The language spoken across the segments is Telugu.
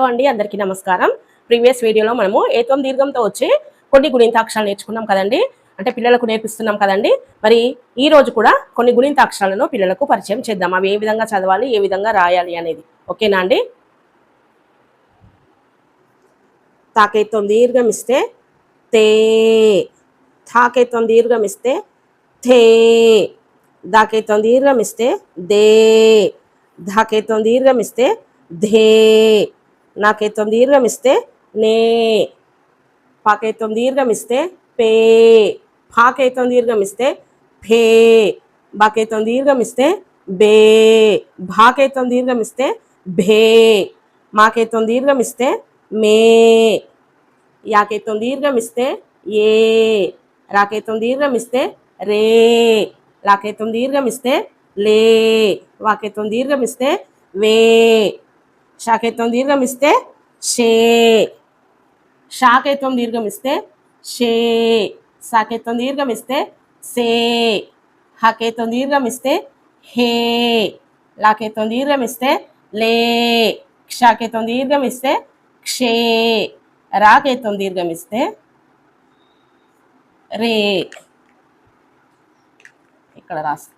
హలో అండి అందరికీ నమస్కారం. ప్రీవియస్ వీడియోలో మనము ఏత్వం దీర్ఘంతో వచ్చి కొన్ని గుణింతాక్షరాలు నేర్చుకున్నాం కదండి. అంటే పిల్లలకు నేర్పిస్తున్నాం కదండి. మరి ఈ రోజు కూడా కొన్ని గుణింతాక్షరాలను పిల్లలకు పరిచయం చేద్దాం. అవి ఏ విధంగా చదవాలి ఏ విధంగా రాయాలి అనేది. ఓకేనా అండి? తాకేత్వం దీర్ఘం ఇస్తే తే. తాకేత్వం దీర్ఘం ఇస్తే థే దాకేత్వం దీర్ఘం ఇస్తే దే. ధాకేత్వం దీర్ఘం ఇస్తే ధే. నాకేతం దీర్ఘం ఇస్తే నే. పాకేతం దీర్ఘం ఇస్తే పే. ఫాకేతం దీర్ఘం ఇస్తే ఫే బాకేతం దీర్ఘం ఇస్తే బే. భాకేతం దీర్ఘం ఇస్తే భే. మాకేతం దీర్ఘం ఇస్తే మే. యాకేతం దీర్ఘం ఇస్తే ఏ. రాకేతం దీర్ఘం ఇస్తే రే. లాకేతం దీర్ఘం ఇస్తే లే. వాకేతం దీర్ఘం ఇస్తే వే. శాకేతం దీర్ఘం ఇస్తే షే. షాకేతం దీర్ఘం ఇస్తే షే. సాకేత్వం దీర్ఘం ఇస్తే సే. హకేత్వం దీర్ఘం ఇస్తే హే. లాకేత్వం దీర్ఘం ఇస్తే లే. క్షాకేత్వం దీర్ఘం ఇస్తే క్షే. రాకేత్వం దీర్ఘం ఇస్తే రే. ఇక్కడ రాస్తా.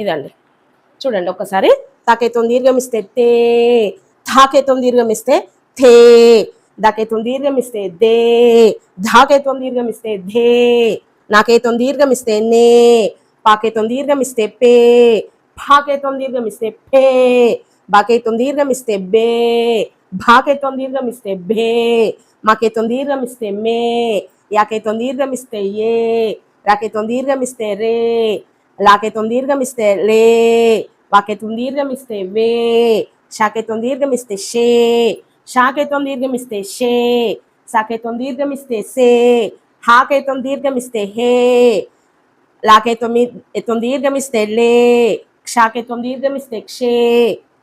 ఇదండి. చూడండి ఒక్కసారి. తాకేతం దీర్ఘమిస్తే తే థాకేతం దీర్ఘమిస్తే థే దాకేతం దీర్ఘమిస్తే దే ధాకేతం దీర్ఘమిస్తే ధే నాకేతం దీర్ఘమిస్తే నే పాకేతం దీర్ఘమిస్తే పే ఫాకేతం దీర్ఘమిస్తే పే ఫే బాకేతం దీర్ఘమిస్తే బే భాకేతం దీర్ఘమిస్తే భే మాకేతం దీర్ఘమిస్తే మే యాకేతం దీర్ఘమిస్తే ఏ రాకేతం దీర్ఘమిస్తే రే లాకేతం దీర్ఘం ఇస్తే లే వాకేతం దీర్ఘం ఇస్తే వే శాకేతం దీర్ఘం ఇస్తే షే శాకేతం దీర్ఘం ఇస్తే షే సాకేతం దీర్ఘం ఇస్తే సే హాకేతం దీర్ఘం ఇస్తే హే లాకేతం ఎత్తం దీర్ఘం ఇస్తే లే క్షాకేతం దీర్ఘం ఇస్తే క్షే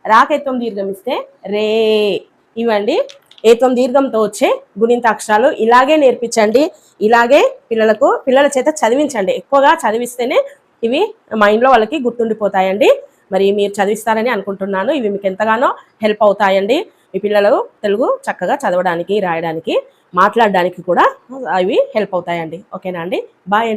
రాకేతం దీర్ఘం ఇస్తే రే. ఇవండి ఏతం దీర్ఘంతో వచ్చే గుణింత అక్షరాలు ఇలాగే నేర్పించండి. ఇలాగే పిల్లలకు పిల్లల చేత చదివించండి. ఎక్కువగా చదివిస్తేనే ఇవి మైండ్లో వాళ్ళకి గుర్తుండిపోతాయండి. మరి మీరు చదివిస్తారని అనుకుంటున్నాను. ఇవి మీకు ఎంతగానో హెల్ప్ అవుతాయండి. మీ పిల్లలు తెలుగు చక్కగా చదవడానికి రాయడానికి మాట్లాడడానికి కూడా అవి హెల్ప్ అవుతాయండి. ఓకేనా అండి? బాయ్